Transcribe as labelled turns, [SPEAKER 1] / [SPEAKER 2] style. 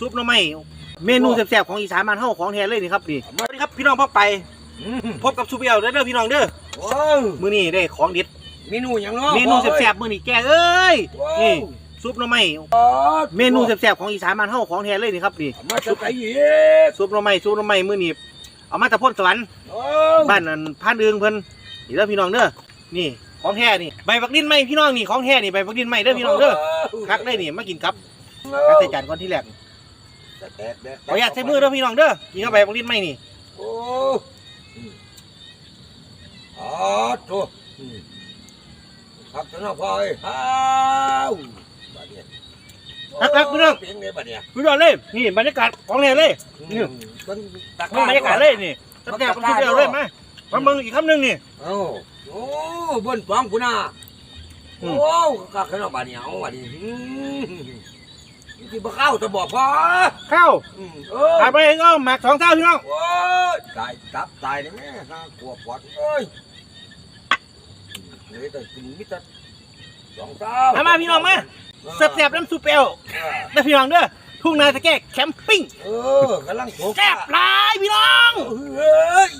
[SPEAKER 1] ซุปหน่อไม้เมนูแซ่บๆของอีสานบ้านเฮาของแท้เลยนี่ครับนี่สวัสดีครับพี่น้องพ่อไป
[SPEAKER 2] อืม
[SPEAKER 1] พบกับซุปเปียวเด้อเด้อพี่น้องเด้อ
[SPEAKER 2] ว้าว
[SPEAKER 1] มื้อนี้ได้ของเด็ด
[SPEAKER 2] เมนูหยังเนาะ
[SPEAKER 1] เมนูแซ่บๆมื้อนี้แกเอ้ย
[SPEAKER 2] ว้าว
[SPEAKER 1] นี่ซุปหน่อไม้
[SPEAKER 2] อ๋อ
[SPEAKER 1] เมนูแซ่บๆของอีสานบ้านเฮาของแท้เลยนี่ครับนี่
[SPEAKER 2] มาจากไหนอีก
[SPEAKER 1] ซุปหน่อไม้ซุปหน่อไม้มื้อนี้เอามาจากพ้นสวรรค์
[SPEAKER 2] ว้าว
[SPEAKER 1] บ้านนั้นพานเอืองเพิ่นนี่เด้อพี่น้องเด้อนี่ของแท้นี่ใบบักดินไหมพี่น้องนี่ของแท้นี่ใบบักดินไหมเด้อพี่น้องเด้อคักได้นี่มากินครับคักใส่จานก่อนที่แรก ขออนุญาตใช้มือเด้อพี่น้องเด้อกินเข้าไปบักดินไหมนี่
[SPEAKER 2] โอ้อืมอ๋อโถอืมครับท่านน้องพ่อยอ้าวบัดเนี่ย
[SPEAKER 1] คักๆพี่น้อง
[SPEAKER 2] เพียงเลยบัดเนี่ย
[SPEAKER 1] พี่น้องเลยนี่บรรยากาศของแท้เลยนี่
[SPEAKER 2] มันตัก
[SPEAKER 1] นี่บรรยากาศเลยนี่ตั้งแต่ผมเดียวเลยมามาเบิ่งอีกคำหนึงนี่
[SPEAKER 2] เอ้าโอ้บนฟองกูน่ะ
[SPEAKER 1] อื
[SPEAKER 2] โอ้
[SPEAKER 1] ม
[SPEAKER 2] กักขนมบัดเนี่ยเอาบัดนี้อืมนี่คื อบ่เข้าจะบอกพ่อ
[SPEAKER 1] ข้าว
[SPEAKER 2] อืมเออ
[SPEAKER 1] ขายไปก็หมักสองเท่าพี่น้อง
[SPEAKER 2] โอ้ยตายตับตายเลยแม่น่ากลัวปอดเอ้ยเฮ้ยแต่กินมิตรสองเท้า
[SPEAKER 1] มามาพี่น้องมาแซ่บๆน้ำซุปเปรี้ยวนะพี่น้องเด้อทุ่งนาตะแก่แคมปิ้ง
[SPEAKER 2] เออกำลังโผล่
[SPEAKER 1] แซ่บหลายพี่น้อง
[SPEAKER 2] เฮ้ย